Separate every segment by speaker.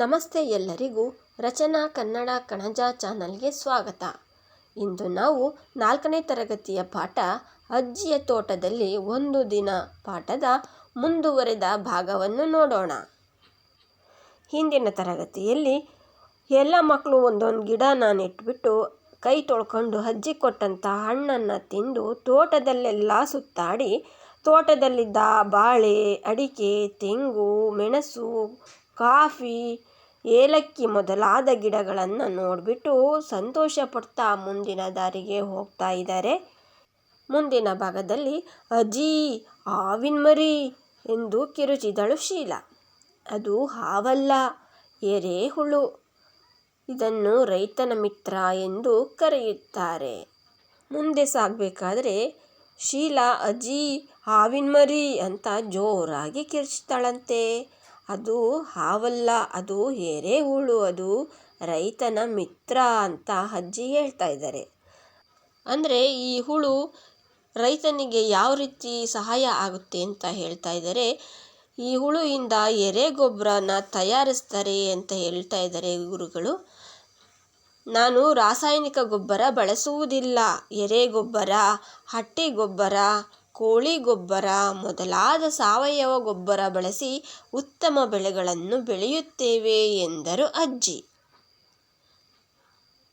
Speaker 1: ನಮಸ್ತೆ ಎಲ್ಲರಿಗೂ ರಚನಾ ಕನ್ನಡ ಕಣಜ ಚಾನಲ್ಗೆ ಸ್ವಾಗತ. ಇಂದು ನಾವು ನಾಲ್ಕನೇ ತರಗತಿಯ ಪಾಠ ಅಜ್ಜಿಯ ತೋಟದಲ್ಲಿ ಒಂದು ದಿನ ಪಾಠದ ಮುಂದುವರೆದ ಭಾಗವನ್ನು ನೋಡೋಣ. ಹಿಂದಿನ ತರಗತಿಯಲ್ಲಿ ಎಲ್ಲ ಮಕ್ಕಳು ಒಂದೊಂದು ಗಿಡನ ನೆಟ್ಬಿಟ್ಟು ಕೈ ತೊಳ್ಕೊಂಡು ಅಜ್ಜಿ ಕೊಟ್ಟಂಥ ಹಣ್ಣನ್ನು ತಿಂದು ತೋಟದಲ್ಲೆಲ್ಲ ಸುತ್ತಾಡಿ ತೋಟದಲ್ಲಿದ್ದ ಬಾಳೆ, ಅಡಿಕೆ, ತೆಂಗು, ಮೆಣಸು ಕಾಫಿ, ಏಲಕ್ಕಿ ಮೊದಲಾದ ಗಿಡಗಳನ್ನು ನೋಡಿಬಿಟ್ಟು ಸಂತೋಷ ಪಡ್ತಾ ಮುಂದಿನ ದಾರಿಗೆ ಹೋಗ್ತಾ ಇದ್ದಾರೆ. ಮುಂದಿನ ಭಾಗದಲ್ಲಿ ಅಜ್ಜಿ ಹಾವಿನ ಮರಿ ಎಂದು ಕಿರುಚಿದಳು ಶೀಲಾ. ಅದು ಹಾವಲ್ಲ, ಎರೆಹುಳು. ಇದನ್ನು ರೈತನ ಮಿತ್ರ ಎಂದು ಕರೆಯುತ್ತಾರೆ. ಮುಂದೆ ಸಾಗಬೇಕಾದ್ರೆ ಶೀಲಾ ಅಜ್ಜಿ ಹಾವಿನ ಮರಿ ಅಂತ ಜೋರಾಗಿ ಕಿರ್ಚ್ತಾಳಂತೆ ಅದು ಹಾವಲ್ಲ, ಅದು ಎರೆಹುಳು ಅದು ರೈತನ ಮಿತ್ರ ಅಂತ ಅಜ್ಜಿ ಹೇಳ್ತಾ ಇದ್ದಾರೆ. ಅಂದರೆ ಈ ಹುಳು ರೈತನಿಗೆ ಯಾವ ರೀತಿ ಸಹಾಯ ಆಗುತ್ತೆ ಅಂತ ಹೇಳ್ತಾ ಇದ್ದಾರೆ. ಈ ಹುಳುವಿಂದ ಎರೆಗೊಬ್ಬರನ ತಯಾರಿಸ್ತಾರೆ ಅಂತ ಹೇಳ್ತಾ ಇದ್ದಾರೆ ಗುರುಗಳು. ನಾನು ರಾಸಾಯನಿಕ ಗೊಬ್ಬರ ಬಳಸುವುದಿಲ್ಲ. ಎರೆಗೊಬ್ಬರ ಹಟ್ಟಿ ಗೊಬ್ಬರ ಕೋಳಿ ಗೊಬ್ಬರ, ಮೊದಲಾದ ಸಾವಯವ ಗೊಬ್ಬರ ಬಳಸಿ ಉತ್ತಮ ಬೆಳೆಗಳನ್ನು ಬೆಳೆಯುತ್ತೇವೆ ಎಂದರು ಅಜ್ಜಿ.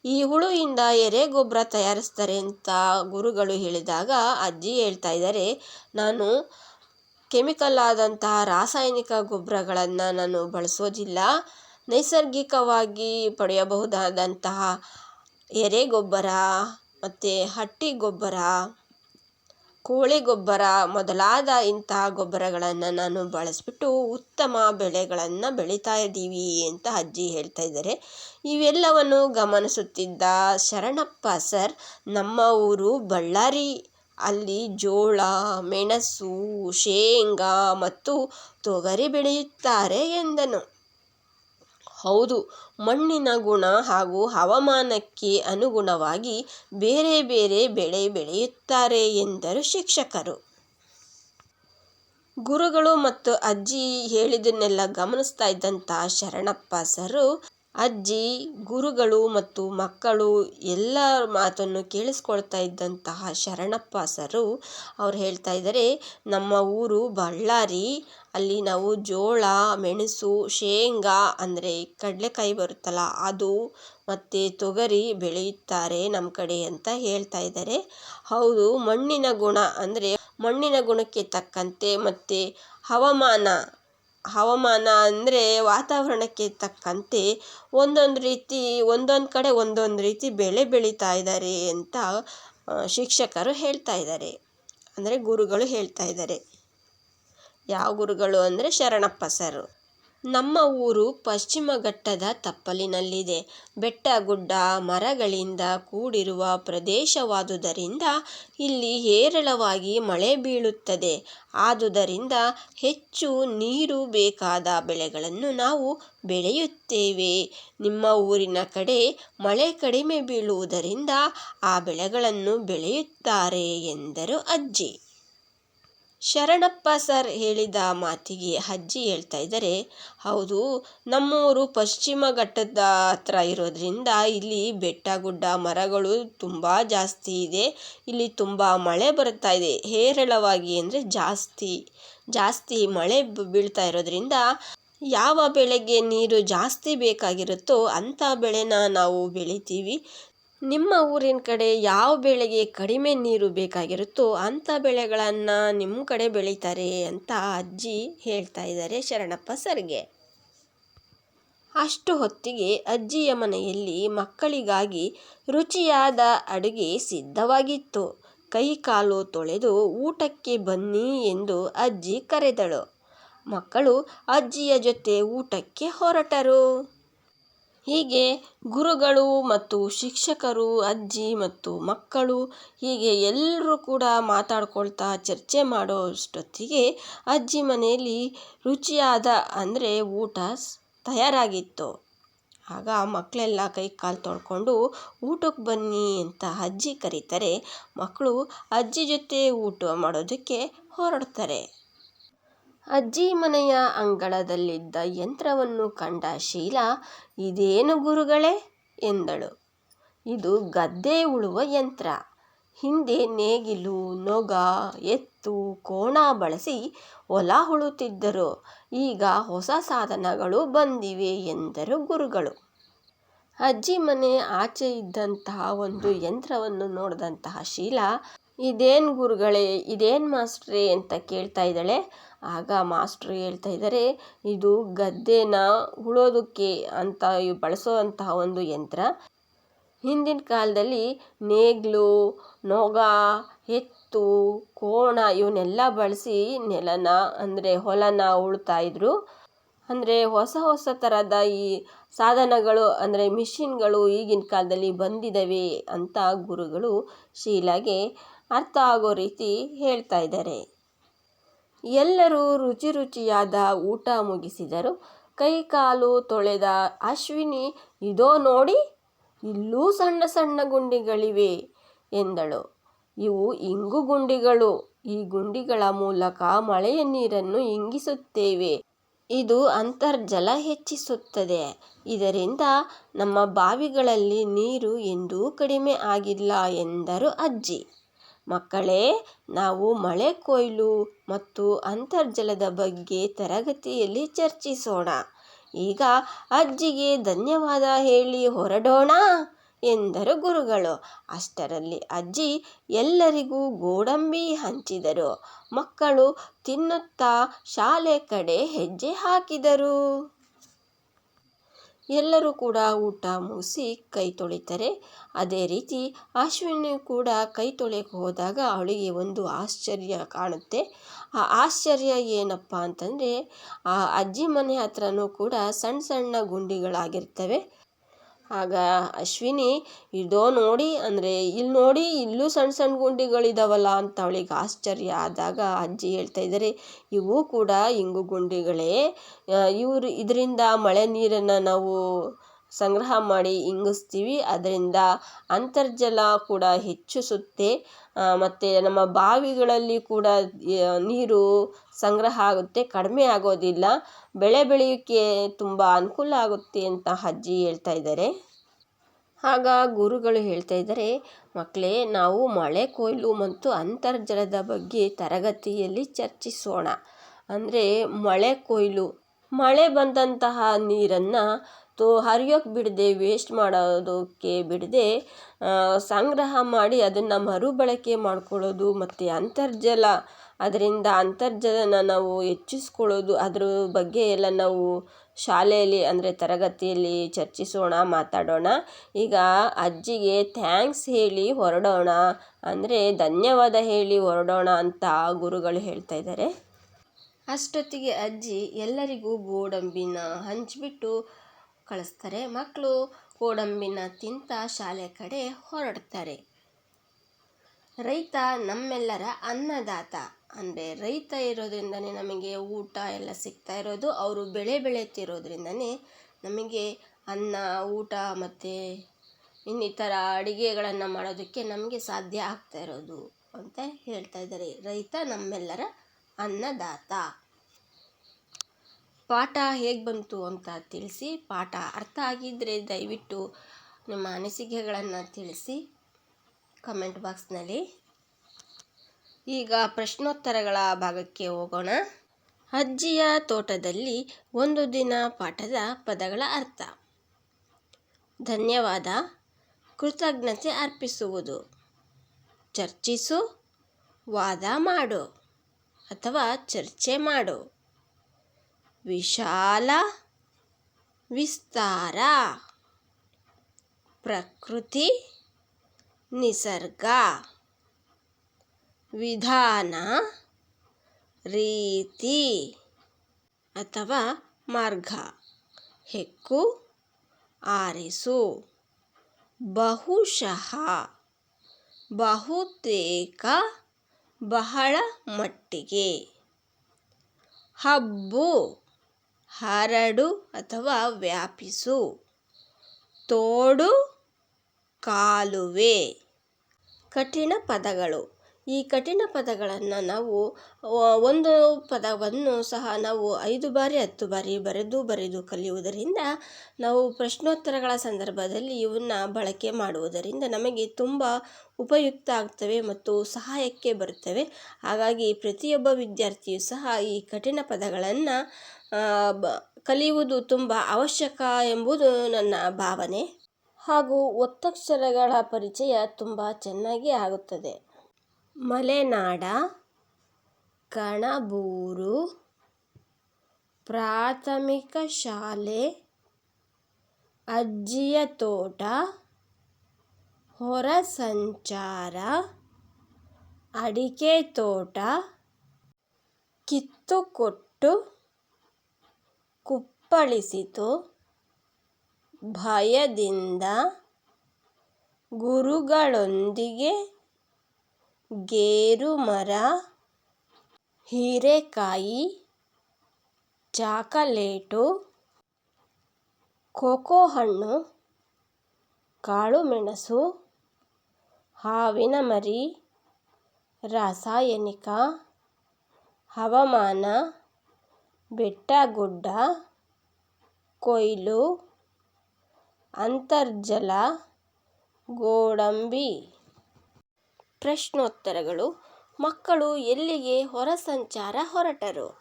Speaker 1: ಈ ಹುಳುವಿಂದ ಎರೆಗೊಬ್ಬರ ತಯಾರಿಸ್ತಾರೆ ಅಂತ ಗುರುಗಳು ಹೇಳಿದಾಗ ಅಜ್ಜಿ ಹೇಳ್ತಾ ಇದ್ದಾರೆ, ನಾನು ಕೆಮಿಕಲ್ ಆದಂತಹ ರಾಸಾಯನಿಕ ಗೊಬ್ಬರಗಳನ್ನು ನಾನು ಬಳಸೋದಿಲ್ಲ. ನೈಸರ್ಗಿಕವಾಗಿ ಪಡೆಯಬಹುದಾದಂತಹ ಎರೆಗೊಬ್ಬರ ಮತ್ತು ಹಟ್ಟಿ ಗೊಬ್ಬರ ಕೋಳಿ ಗೊಬ್ಬರ ಮೊದಲಾದ ಇಂತಹ ಗೊಬ್ಬರಗಳನ್ನು ನಾನು ಬಳಸಿಬಿಟ್ಟು ಉತ್ತಮ ಬೆಳೆಗಳನ್ನು ಬೆಳೀತಾ ಇದ್ದೀವಿ ಅಂತ ಅಜ್ಜಿ ಹೇಳ್ತಾ ಇದ್ದಾರೆ. ಇವೆಲ್ಲವನ್ನು ಗಮನಿಸುತ್ತಿದ್ದ ಶರಣಪ್ಪ ಸರ್, ನಮ್ಮ ಊರು ಬಳ್ಳಾರಿ. ಅಲ್ಲಿ ಜೋಳ, ಮೆಣಸು, ಶೇಂಗಾ ಮತ್ತು ತೊಗರಿ ಬೆಳೆಯುತ್ತಾರೆ ಎಂದನು. ಹೌದು, ಮಣ್ಣಿನ ಗುಣ ಹಾಗೂ ಹವಾಮಾನಕ್ಕೆ ಅನುಗುಣವಾಗಿ ಬೇರೆ ಬೇರೆ ಬೆಳೆ ಬೆಳೆಯುತ್ತಾರೆ ಎಂದರು ಶಿಕ್ಷಕರು. ಗುರುಗಳು ಮತ್ತು ಅಜ್ಜಿ ಹೇಳಿದ್ದನ್ನೆಲ್ಲ ಗಮನಿಸ್ತಾ ಇದ್ದಂಥ ಶರಣಪ್ಪ ಸರು ಅಜ್ಜಿ, ಗುರುಗಳು ಮತ್ತು ಮಕ್ಕಳು ಎಲ್ಲರ ಮಾತನ್ನು ಕೇಳಿಸ್ಕೊಳ್ತಾ ಇದ್ದಂತಹ ಶರಣಪ್ಪ ಸರು ಅವ್ರು ಹೇಳ್ತಾ ಇದ್ದಾರೆ, ನಮ್ಮ ಊರು ಬಳ್ಳಾರಿ, ಅಲ್ಲಿ ನಾವು ಜೋಳ, ಮೆಣಸು, ಶೇಂಗಾ ಅಂದರೆ ಕಡಲೆಕಾಯಿ ಬರುತ್ತಲ್ಲ, ಅದು ಮತ್ತು ತೊಗರಿ ಬೆಳೆಯುತ್ತಾರೆ ನಮ್ಮ ಕಡೆ ಅಂತ ಹೇಳ್ತಾ ಇದ್ದಾರೆ. ಹೌದು, ಮಣ್ಣಿನ ಗುಣ ಅಂದರೆ ಮಣ್ಣಿನ ಗುಣಕ್ಕೆ ತಕ್ಕಂತೆ ಮತ್ತು ಹವಾಮಾನ ಹವಾಮಾನ ಅಂದರೆ ವಾತಾವರಣಕ್ಕೆ ತಕ್ಕಂತೆ ಒಂದೊಂದು ರೀತಿ, ಒಂದೊಂದು ಕಡೆ ಒಂದೊಂದು ರೀತಿ ಬೆಳೆ ಬೆಳೀತಾ ಇದ್ದಾರೆ ಅಂತ ಶಿಕ್ಷಕರು ಹೇಳ್ತಾ ಇದ್ದಾರೆ. ಅಂದರೆ ಗುರುಗಳು ಹೇಳ್ತಾ ಇದ್ದಾರೆ. ಯಾವ ಗುರುಗಳು ಅಂದರೆ ಶರಣಪ್ಪ ಸರು. ನಮ್ಮ ಊರು ಪಶ್ಚಿಮ ಘಟ್ಟದ ತಪ್ಪಲಿನಲ್ಲಿದೆ. ಬೆಟ್ಟ, ಗುಡ್ಡ, ಮರಗಳಿಂದ ಕೂಡಿರುವ ಪ್ರದೇಶವಾದುದರಿಂದ ಇಲ್ಲಿ ಹೇರಳವಾಗಿ ಮಳೆ ಬೀಳುತ್ತದೆ. ಆದುದರಿಂದ ಹೆಚ್ಚು ನೀರು ಬೇಕಾದ ಬೆಳೆಗಳನ್ನು ನಾವು ಬೆಳೆಯುತ್ತೇವೆ. ನಿಮ್ಮ ಊರಿನ ಕಡೆ ಮಳೆ ಕಡಿಮೆ ಬೀಳುವುದರಿಂದ ಆ ಬೆಳೆಗಳನ್ನು ಬೆಳೆಯುತ್ತಾರೆ ಎಂದರು ಅಜ್ಜಿ. ಶರಣಪ್ಪ ಸರ್ ಹೇಳಿದ ಮಾತಿಗೆ ಅಜ್ಜಿ ಹೇಳ್ತಾ ಇದ್ದಾರೆ. ಹೌದು, ನಮ್ಮೂರು ಪಶ್ಚಿಮ ಘಟ್ಟದ ಹತ್ರ ಇರೋದ್ರಿಂದ ಇಲ್ಲಿ ಬೆಟ್ಟ ಗುಡ್ಡ ಮರಗಳು ತುಂಬ ಜಾಸ್ತಿ ಇದೆ. ಇಲ್ಲಿ ತುಂಬ ಮಳೆ ಬರ್ತಾ ಇದೆ. ಹೇರಳವಾಗಿ ಅಂದರೆ ಜಾಸ್ತಿ ಜಾಸ್ತಿ ಮಳೆ ಬೀಳ್ತಾ ಇರೋದ್ರಿಂದ ಯಾವ ಬೆಳೆಗೆ ನೀರು ಜಾಸ್ತಿ ಬೇಕಾಗಿರುತ್ತೋ ಅಂಥ ಬೆಳೆನ ನಾವು ಬೆಳಿತೀವಿ. ನಿಮ್ಮ ಊರಿನ ಕಡೆ ಯಾವ ಬೆಳೆಗೆ ಕಡಿಮೆ ನೀರು ಬೇಕಾಗಿರುತ್ತೋ ಅಂಥ ಬೆಳೆಗಳನ್ನು ನಿಮ್ಮ ಕಡೆ ಬೆಳೀತಾರೆ ಅಂತ ಅಜ್ಜಿ ಹೇಳ್ತಾ ಇದ್ದಾರೆ ಶರಣಪ್ಪ ಸರ್ಗೆ. ಅಷ್ಟು ಹೊತ್ತಿಗೆ ಅಜ್ಜಿಯ ಮನೆಯಲ್ಲಿ ಮಕ್ಕಳಿಗಾಗಿ ರುಚಿಯಾದ ಅಡುಗೆ ಸಿದ್ಧವಾಗಿತ್ತು. ಕೈ ಕಾಲು ತೊಳೆದು ಊಟಕ್ಕೆ ಬನ್ನಿ ಎಂದು ಅಜ್ಜಿ ಕರೆದಳು. ಮಕ್ಕಳು ಅಜ್ಜಿಯ ಜೊತೆ ಊಟಕ್ಕೆ ಹೊರಟರು. ಹೀಗೆ ಗುರುಗಳು ಮತ್ತು ಶಿಕ್ಷಕರು, ಅಜ್ಜಿ ಮತ್ತು ಮಕ್ಕಳು ಹೀಗೆ ಎಲ್ಲರೂ ಕೂಡ ಮಾತಾಡ್ಕೊಳ್ತಾ ಚರ್ಚೆ ಮಾಡೋಷ್ಟೊತ್ತಿಗೆ ಅಜ್ಜಿ ಮನೆಯಲ್ಲಿ ರುಚಿಯಾದ ಅಂದರೆ ಊಟ ತಯಾರಾಗಿತ್ತು. ಆಗ ಮಕ್ಕಳೆಲ್ಲ ಕೈ ಕಾಲು ತೊಳ್ಕೊಂಡು, ಊಟಕ್ಕೆ ಬನ್ನಿ ಅಂತ ಅಜ್ಜಿ ಕರೀತಾರೆ. ಮಕ್ಕಳು ಅಜ್ಜಿ ಜೊತೆ ಊಟ ಮಾಡೋದಕ್ಕೆ ಹೊರಡ್ತಾರೆ. ಅಜ್ಜಿ ಮನೆಯ ಅಂಗಳದಲ್ಲಿದ್ದ ಯಂತ್ರವನ್ನು ಕಂಡ ಶೀಲಾ, ಇದೇನು ಗುರುಗಳೇ? ಎಂದಳು. ಇದು ಗದ್ದೆ ಉಳುವ ಯಂತ್ರ. ಹಿಂದೆ ನೇಗಿಲು, ನೊಗ, ಎತ್ತು, ಕೋಣ ಬಳಸಿ ಹೊಲ ಉಳುತ್ತಿದ್ದರು ಈಗ ಹೊಸ ಸಾಧನಗಳು ಬಂದಿವೆ ಎಂದರು ಗುರುಗಳು. ಅಜ್ಜಿ ಮನೆ ಆಚೆ ಇದ್ದಂತಹ ಒಂದು ಯಂತ್ರವನ್ನು ನೋಡಿದಂತಹ ಶೀಲಾ, ಇದೇನು ಗುರುಗಳೇ, ಇದೇನು ಮಾಸ್ಟ್ರೇ? ಅಂತ ಕೇಳ್ತಾ ಇದ್ದಾಳೆ. ಆಗ ಮಾಸ್ಟ್ರು ಹೇಳ್ತಾ ಇದ್ದಾರೆ, ಇದು ಗದ್ದೆನ ಉಳೋದಕ್ಕೆ ಅಂತ ಬಳಸುವಂತಹ ಒಂದು ಯಂತ್ರ. ಹಿಂದಿನ ಕಾಲದಲ್ಲಿ ನೇಗಿಲು, ನೊಗ, ಎತ್ತು, ಕೋಣ ಇವನ್ನೆಲ್ಲ ಬಳಸಿ ನೆಲನ, ಅಂದರೆ ಹೊಲನ ಉಳ್ತಾ ಇದ್ರು. ಅಂದರೆ ಹೊಸ ಹೊಸ ಥರದ ಈ ಸಾಧನಗಳು, ಅಂದರೆ ಮಿಷಿನ್ಗಳು ಈಗಿನ ಕಾಲದಲ್ಲಿ ಬಂದಿದ್ದಾವೆ ಅಂತ ಗುರುಗಳು ಶೀಲಾಗೆ ಅರ್ಥ ಆಗೋ ರೀತಿ ಹೇಳ್ತಾ ಇದ್ದಾರೆ. ಎಲ್ಲರೂ ರುಚಿ ರುಚಿಯಾದ ಊಟ ಮುಗಿಸಿದರು. ಕೈ ಕಾಲು ತೊಳೆದ ಅಶ್ವಿನಿ, ಇದೋ ನೋಡಿ, ಇಲ್ಲೂ ಸಣ್ಣ ಸಣ್ಣ ಗುಂಡಿಗಳಿವೆ ಎಂದಳು. ಇವು ಇಂಗು ಗುಂಡಿಗಳು. ಈ ಗುಂಡಿಗಳ ಮೂಲಕ ಮಳೆಯ ನೀರನ್ನು ಇಂಗಿಸುತ್ತೇವೆ. ಇದು ಅಂತರ್ಜಲ ಹೆಚ್ಚಿಸುತ್ತದೆ. ಇದರಿಂದ ನಮ್ಮ ಬಾವಿಗಳಲ್ಲಿ ನೀರು ಎಂದೂ ಕಡಿಮೆ ಆಗಿಲ್ಲ ಎಂದರು ಅಜ್ಜಿ. ಮಕ್ಕಳೇ, ನಾವು ಮಳೆ ಕೊಯ್ಲು ಮತ್ತು ಅಂತರ್ಜಲದ ಬಗ್ಗೆ ತರಗತಿಯಲ್ಲಿ ಚರ್ಚಿಸೋಣ. ಈಗ ಅಜ್ಜಿಗೆ ಧನ್ಯವಾದ ಹೇಳಿ ಹೊರಡೋಣ ಎಂದರು ಗುರುಗಳು. ಅಷ್ಟರಲ್ಲಿ ಅಜ್ಜಿ ಎಲ್ಲರಿಗೂ ಗೋಡಂಬಿ ಹಂಚಿದರು. ಮಕ್ಕಳು ತಿನ್ನುತ್ತಾ ಶಾಲೆ ಕಡೆ ಹೆಜ್ಜೆ ಹಾಕಿದರು. ಎಲ್ಲರೂ ಕೂಡ ಊಟ ಮುಗಿಸಿ ಕೈ ತೊಳಿತಾರೆ. ಅದೇ ರೀತಿ ಅಶ್ವಿನಿ ಕೂಡ ಕೈ ತೊಳೆಯಕ್ಕೆ ಹೋದಾಗ ಅವಳಿಗೆ ಒಂದು ಆಶ್ಚರ್ಯ ಕಾಣುತ್ತೆ. ಆ ಆಶ್ಚರ್ಯ ಏನಪ್ಪ ಅಂತಂದರೆ, ಆ ಅಜ್ಜಿ ಮನೆ ಹತ್ರನೂ ಕೂಡ ಸಣ್ಣ ಸಣ್ಣ ಗುಂಡಿಗಳಾಗಿರ್ತವೆ. ಆಗ ಅಶ್ವಿನಿ ಇದೋ ನೋಡಿ, ಅಂದರೆ ಇಲ್ಲಿ ನೋಡಿ, ಇಲ್ಲೂ ಸಣ್ಣ ಸಣ್ಣ ಗುಂಡಿಗಳಿದಾವಲ್ಲ ಅಂತ ಅವಳಿಗೆ ಆಶ್ಚರ್ಯ ಆದಾಗ ಅಜ್ಜಿ ಹೇಳ್ತಾ ಇದ್ದಾರೆ ಇವು ಕೂಡ ಇಂಗು ಗುಂಡಿಗಳೇ. ಇವರು, ಇದರಿಂದ ಮಳೆ ನೀರನ್ನು ನಾವು ಸಂಗ್ರಹ ಮಾಡಿ ಇಂಗಿಸ್ತೀವಿ. ಅದರಿಂದ ಅಂತರ್ಜಲ ಕೂಡ ಹೆಚ್ಚಿಸುತ್ತೆ. ಮತ್ತು ನಮ್ಮ ಬಾವಿಗಳಲ್ಲಿ ಕೂಡ ನೀರು ಸಂಗ್ರಹ ಆಗುತ್ತೆ. ಕಡಿಮೆ ಆಗೋದಿಲ್ಲ. ಬೆಳೆ ಬೆಳೆಯೋಕ್ಕೆ ತುಂಬ ಅನುಕೂಲ ಆಗುತ್ತೆ ಅಂತ ಅಜ್ಜಿ ಹೇಳ್ತಾ ಇದ್ದಾರೆ. ಆಗ ಗುರುಗಳು ಹೇಳ್ತಾ ಇದ್ದಾರೆ ಮಕ್ಕಳೇ ನಾವು ಮಳೆ, ಕೊಯ್ಲು ಮತ್ತು ಅಂತರ್ಜಲದ ಬಗ್ಗೆ ತರಗತಿಯಲ್ಲಿ ಚರ್ಚಿಸೋಣ. ಅಂದರೆ ಮಳೆ, ಕೊಯ್ಲು. ಮಳೆ ಬಂದಂತಹ ನೀರನ್ನು ತೋ ಹರಿಯೋಕ್ಕೆ ಬಿಡದೆ ವೇಸ್ಟ್ ಮಾಡೋದಕ್ಕೆ ಬಿಡದೆ ಸಂಗ್ರಹ ಮಾಡಿ ಅದನ್ನು ಮರುಬಳಕೆ ಮಾಡ್ಕೊಳ್ಳೋದು ಮತ್ತು ಅಂತರ್ಜಲ. ಅದರಿಂದ ಅಂತರ್ಜಲನ ನಾವು ಹೆಚ್ಚಿಸ್ಕೊಳ್ಳೋದು. ಅದ್ರ ಬಗ್ಗೆ ಎಲ್ಲ ನಾವು ಶಾಲೆಯಲ್ಲಿ ಅಂದರೆ ತರಗತಿಯಲ್ಲಿ ಚರ್ಚಿಸೋಣ, ಮಾತಾಡೋಣ. ಈಗ ಅಜ್ಜಿಗೆ ಥ್ಯಾಂಕ್ಸ್ ಹೇಳಿ ಹೊರಡೋಣ. ಅಂದರೆ ಧನ್ಯವಾದ ಹೇಳಿ ಹೊರಡೋಣ ಅಂತ ಗುರುಗಳು ಹೇಳ್ತಾ ಇದ್ದಾರೆ. ಅಷ್ಟೊತ್ತಿಗೆ ಅಜ್ಜಿ ಎಲ್ಲರಿಗೂ ಗೋಡಂಬಿನ ಹಂಚಿಬಿಟ್ಟು ಕಳಿಸ್ತಾರೆ. ಮಕ್ಕಳು ಗೋಡಂಬಿನ ತಿಂತ ಶಾಲೆ ಕಡೆ ಹೊರಡ್ತಾರೆ. ರೈತ ನಮ್ಮೆಲ್ಲರ ಅನ್ನದಾತ. ಅಂದರೆ ರೈತ ಇರೋದ್ರಿಂದನೇ ನಮಗೆ ಊಟ ಎಲ್ಲ ಸಿಗ್ತಾ ಇರೋದು. ಅವರು ಬೆಳೆ ಬೆಳೆಯುತ್ತಿರೋದ್ರಿಂದನೇ ನಮಗೆ ಅನ್ನ, ಊಟ ಮತ್ತು ಇನ್ನಿತರ ಅಡಿಗೆಗಳನ್ನು ಮಾಡೋದಕ್ಕೆ ನಮಗೆ ಸಾಧ್ಯ ಆಗ್ತಾ ಇರೋದು ಅಂತ ಹೇಳ್ತಾ ಇದ್ದಾರೆ. ರೈತ ನಮ್ಮೆಲ್ಲರ ಅನ್ನದಾತ. ಪಾಠ ಹೇಗೆ ಬಂತು ಅಂತ ತಿಳಿಸಿ, ಪಾಠ ಅರ್ಥ ಆಗಿದ್ದರೆ ದಯವಿಟ್ಟು ನಿಮ್ಮ ಅನಿಸಿಕೆಗಳನ್ನು ತಿಳಿಸಿ ಕಮೆಂಟ್ ಬಾಕ್ಸ್ನಲ್ಲಿ ಈಗ ಪ್ರಶ್ನೋತ್ತರಗಳ ಭಾಗಕ್ಕೆ ಹೋಗೋಣ. ಅಜ್ಜಿಯ ತೋಟದಲ್ಲಿ ಒಂದು ದಿನ ಪಾಠದ ಪದಗಳ ಅರ್ಥ. ಧನ್ಯವಾದ. ಕೃತಜ್ಞತೆ ಅರ್ಪಿಸುವುದು. ಚರ್ಚಿಸು, ವಾದ ಮಾಡು ಅಥವಾ ಚರ್ಚೆ ಮಾಡು. ವಿಶಾಲ ವಿಸ್ತಾರ. ಪ್ರಕೃತಿ ನಿಸರ್ಗ. ವಿಧಾನ ರೀತಿ ಅಥವಾ ಮಾರ್ಗ. ಹೆಕ್ಕು, ಆರಿಸು. ಬಹುಶಃ, ಬಹುತೇಕ, ಬಹಳ ಮಟ್ಟಿಗೆ. ಹಬ್ಬು. ಹರಡು ಅಥವಾ ವ್ಯಾಪಿಸು. ತೋಡು ಕಾಲುವೆ. ಕಠಿಣ ಪದಗಳು. ಈ ಕಠಿಣ ಪದಗಳನ್ನು ನಾವು ಒಂದು ಪದವನ್ನು ಸಹ ನಾವು ಐದು ಬಾರಿ, ಹತ್ತು ಬಾರಿ ಬರೆದು ಬರೆದು ಕಲಿಯುವುದರಿಂದ ನಾವು ಪ್ರಶ್ನೋತ್ತರಗಳ ಸಂದರ್ಭದಲ್ಲಿ ಇವನ್ನು ಬಳಕೆ ಮಾಡುವುದರಿಂದ ನಮಗೆ ತುಂಬ ಉಪಯುಕ್ತ ಆಗ್ತವೆ ಮತ್ತು ಸಹಾಯಕ್ಕೆ ಬರುತ್ತವೆ. ಹಾಗಾಗಿ ಪ್ರತಿಯೊಬ್ಬ ವಿದ್ಯಾರ್ಥಿಯು ಸಹ ಈ ಕಠಿಣ ಪದಗಳನ್ನು ಬ, ಕಲಿಯುವುದು ತುಂಬ ಅವಶ್ಯಕ ಎಂಬುದು ನನ್ನ ಭಾವನೆ. ಹಾಗೂ ಒತ್ತಕ್ಷರಗಳ ಪರಿಚಯ ತುಂಬ ಚೆನ್ನಾಗಿ ಆಗುತ್ತದೆ. ಮಲೆನಾಡ, ಕಣಬೂರು, ಪ್ರಾಥಮಿಕ ಶಾಲೆ, ಅಜ್ಜಿಯ ತೋಟ, ಹೊರ ಸಂಚಾರ, ಅಡಿಕೆ ತೋಟ, ಕಿತ್ತುಕೊಟ್ಟು ಕುಪ್ಪಳಿಸಿತು ಭಯದಿಂದ ಗುರುಗಳೊಂದಿಗೆ ಗೇರು ಮರ ಹೀರೆಕಾಯಿ, ಚಾಕಲೇಟು ಕೋಕೋ ಹಣ್ಣು ಕಾಳುಮೆಣಸು ಹಾವಿನ ಮರಿ ರಾಸಾಯನಿಕ, ಹವಾಮಾನ, ಬೆಟ್ಟಗುಡ್ಡ ಕೊಯ್ಲು, ಅಂತರ್ಜಲ, ಗೋಡಂಬಿ. ಪ್ರಶ್ನೋತ್ತರಗಳು. ಮಕ್ಕಳು ಎಲ್ಲಿಗೆ ಹೊರ ಸಂಚಾರ ಹೊರಟರು?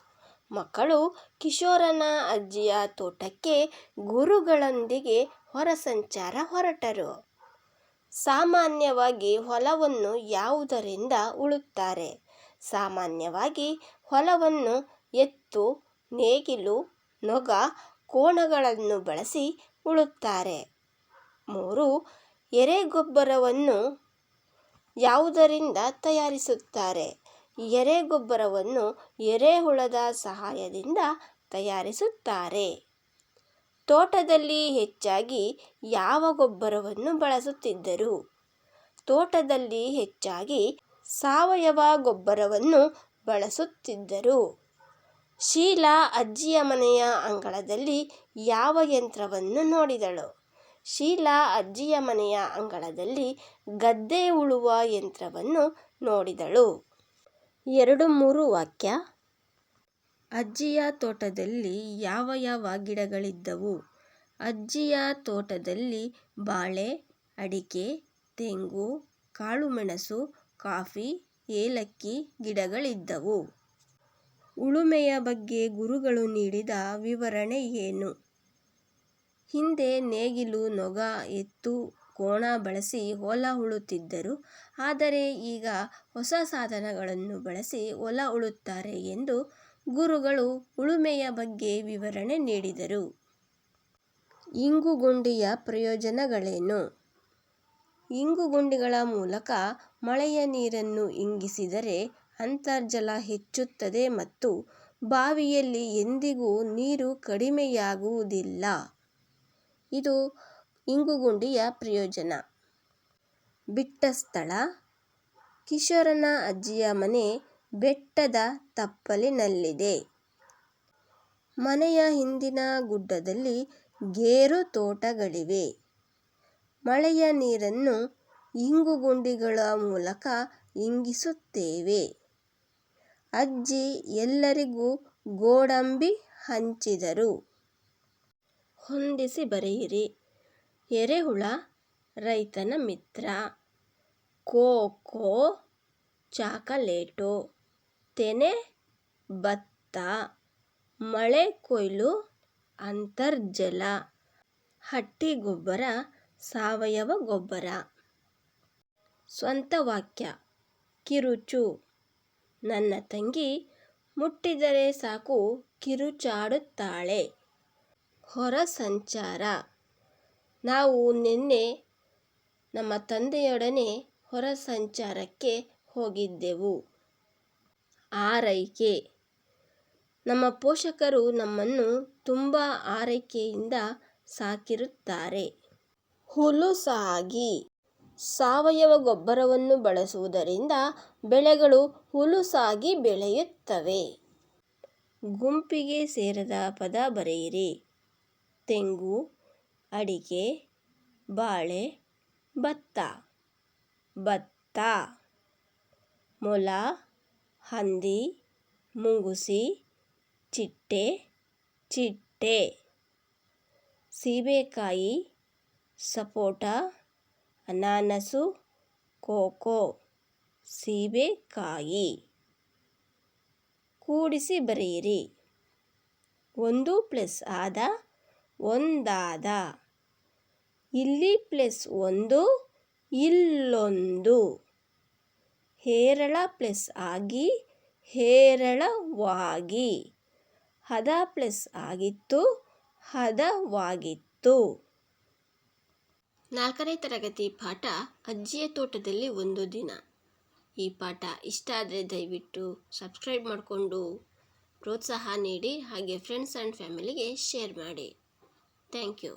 Speaker 1: ಮಕ್ಕಳು ಕಿಶೋರನ ಅಜ್ಜಿಯ ತೋಟಕ್ಕೆ ಗುರುಗಳೊಂದಿಗೆ ಹೊರ ಸಂಚಾರ ಹೊರಟರು. ಸಾಮಾನ್ಯವಾಗಿ ಹೊಲವನ್ನು ಯಾವುದರಿಂದ ಉಳುತ್ತಾರೆ? ಸಾಮಾನ್ಯವಾಗಿ ಹೊಲವನ್ನು ಎತ್ತು, ನೇಗಿಲು, ನೊಗ ಕೋಣಗಳನ್ನು ಬಳಸಿ ಉಳುತ್ತಾರೆ. ಮೂರು, ಎರೆಗೊಬ್ಬರವನ್ನು ಯಾವುದರಿಂದ ತಯಾರಿಸುತ್ತಾರೆ? ಎರೆಗೊಬ್ಬರವನ್ನು ಎರೆಹುಳದ ಸಹಾಯದಿಂದ ತಯಾರಿಸುತ್ತಾರೆ. ತೋಟದಲ್ಲಿ ಹೆಚ್ಚಾಗಿ ಯಾವ ಗೊಬ್ಬರವನ್ನು ಬಳಸುತ್ತಿದ್ದರು? ತೋಟದಲ್ಲಿ ಹೆಚ್ಚಾಗಿ ಸಾವಯವ ಗೊಬ್ಬರವನ್ನು ಬಳಸುತ್ತಿದ್ದರು. ಶೀಲಾ ಅಜ್ಜಿಯ ಮನೆಯ ಅಂಗಳದಲ್ಲಿ ಯಾವ ಯಂತ್ರವನ್ನು ನೋಡಿದಳು? ಶೀಲಾ ಅಜ್ಜಿಯ ಮನೆಯ ಅಂಗಳದಲ್ಲಿ ಗದ್ದೆ ಉಳುವ ಯಂತ್ರವನ್ನು ನೋಡಿದಳು. ಎರಡು ಮೂರು ವಾಕ್ಯ. ಅಜ್ಜಿಯ ತೋಟದಲ್ಲಿ ಯಾವ ಯಾವ ಗಿಡಗಳಿದ್ದವು? ಅಜ್ಜಿಯ ತೋಟದಲ್ಲಿ ಬಾಳೆ, ಅಡಿಕೆ, ತೆಂಗು, ಕಾಳುಮೆಣಸು, ಕಾಫಿ, ಏಲಕ್ಕಿ ಗಿಡಗಳಿದ್ದವು. ಉಳುಮೆಯ ಬಗ್ಗೆ ಗುರುಗಳು ನೀಡಿದ ವಿವರಣೆ ಏನು? ಹಿಂದೆ ನೇಗಿಲು, ನೊಗ, ಎತ್ತು, ಕೋಣ ಬಳಸಿ ಹೊಲ ಉಳುತ್ತಿದ್ದರು. ಆದರೆ ಈಗ ಹೊಸ ಸಾಧನಗಳನ್ನು ಬಳಸಿ ಹೊಲ ಉಳುತ್ತಾರೆ ಎಂದು ಗುರುಗಳು ಉಳುಮೆಯ ಬಗ್ಗೆ ವಿವರಣೆ ನೀಡಿದರು. ಇಂಗುಗುಂಡಿಯ ಪ್ರಯೋಜನಗಳೇನು? ಇಂಗುಗುಂಡಿಗಳ ಮೂಲಕ ಮಳೆಯ ನೀರನ್ನು ಇಂಗಿಸಿದರೆ ಅಂತರ್ಜಲ ಹೆಚ್ಚುತ್ತದೆ ಮತ್ತು ಬಾವಿಯಲ್ಲಿ ಎಂದಿಗೂ ನೀರು ಕಡಿಮೆಯಾಗುವುದಿಲ್ಲ. ಇದು ಇಂಗುಗುಂಡಿಯ ಪ್ರಯೋಜನ. ಬಿಟ್ಟ ಸ್ಥಳ ಕಿಶೋರನ ಅಜ್ಜಿಯ ಮನೆ ಬೆಟ್ಟದ ತಪ್ಪಲಿನಲ್ಲಿದೆ. ಮನೆಯ ಹಿಂದಿನ ಗುಡ್ಡದಲ್ಲಿ ಗೇರು ತೋಟಗಳಿವೆ. ಮಳೆಯ ನೀರನ್ನು ಇಂಗುಗುಂಡಿಗಳ ಮೂಲಕ ಇಂಗಿಸುತ್ತೇವೆ. ಅಜ್ಜಿ ಎಲ್ಲರಿಗೂ ಗೋಡಂಬಿ ಹಂಚಿದರು. ಹೊಂದಿಸಿ ಬರೆಯಿರಿ. ಎರೆಹುಳ ರೈತನ ಮಿತ್ರ. Cocoa chocolate. ತೆನೆ ಭತ್ತ ಮಳೆ ಕೊಯ್ಲು ಅಂತರ್ಜಲ. ಹಟ್ಟಿ ಗೊಬ್ಬರ ಸಾವಯವ ಗೊಬ್ಬರ. ಸ್ವಂತ ವಾಕ್ಯ ಕಿರುಚು. ನನ್ನ ತಂಗಿ ಮುಟ್ಟಿದರೆ ಸಾಕು ಕಿರುಚಾಡುತ್ತಾಳೆ. ಹೊರ ಸಂಚಾರ. ನಾವು ನಿನ್ನೆ ನಮ್ಮ ತಂದೆಯೊಡನೆ ಹೊರ ಸಂಚಾರಕ್ಕೆ ಹೋಗಿದ್ದೆವು. ಆರೈಕೆ. ನಮ್ಮ ಪೋಷಕರು ನಮ್ಮನ್ನು ತುಂಬ ಆರೈಕೆಯಿಂದ ಸಾಕಿರುತ್ತಾರೆ. ಹುಲುಸಾಗಿ. ಸಾವಯವ ಗೊಬ್ಬರವನ್ನು ಬಳಸುವುದರಿಂದ ಬೆಳೆಗಳು ಹುಲುಸಾಗಿ ಬೆಳೆಯುತ್ತವೆ. ಗುಂಪಿಗೆ ಸೇರದ ಪದ ಬರೆಯಿರಿ. ತೆಂಗು, ಅಡಿಕೆ, ಬಾಳೆ, ಭತ್ತ. ಭತ್ತ, ಮೊಲ, ಹಂದಿ, ಮುಂಗುಸಿ, ಚಿಟ್ಟೆ ಚಿಟ್ಟೆ. ಸೀಬೆಕಾಯಿ, ಸಪೋಟ ಅನಾನಸು, ಕೋಕೋ, ಸೀಬೆಕಾಯಿ. ಕೂಡಿಸಿ ಬರೆಯಿರಿ. ಒಂದು ಪ್ಲಸ್ ಆದ ಒಂದಾದ. ಇಲ್ಲಿ ಪ್ಲಸ್ ಒಂದು, ಇಲ್ಲೊಂದು. ಹೇರಳ ಪ್ಲಸ್ ಆಗಿ, ಹೇರಳವಾಗಿ. ಹದ ಪ್ಲಸ್ ಆಗಿತ್ತು, ಹದವಾಗಿತ್ತು. ನಾಲ್ಕನೇ ತರಗತಿ ಪಾಠ ಅಜ್ಜಿಯ ತೋಟದಲ್ಲಿ ಒಂದು ದಿನ. ಈ ಪಾಠ ಇಷ್ಟ ಆದರೆ ದಯವಿಟ್ಟು ಸಬ್ಸ್ಕ್ರೈಬ್ ಮಾಡಿಕೊಂಡು ಪ್ರೋತ್ಸಾಹ ನೀಡಿ ಹಾಗೆ ಫ್ರೆಂಡ್ಸ್ ಆ್ಯಂಡ್ ಫ್ಯಾಮಿಲಿಗೆ ಶೇರ್ ಮಾಡಿ. Thank you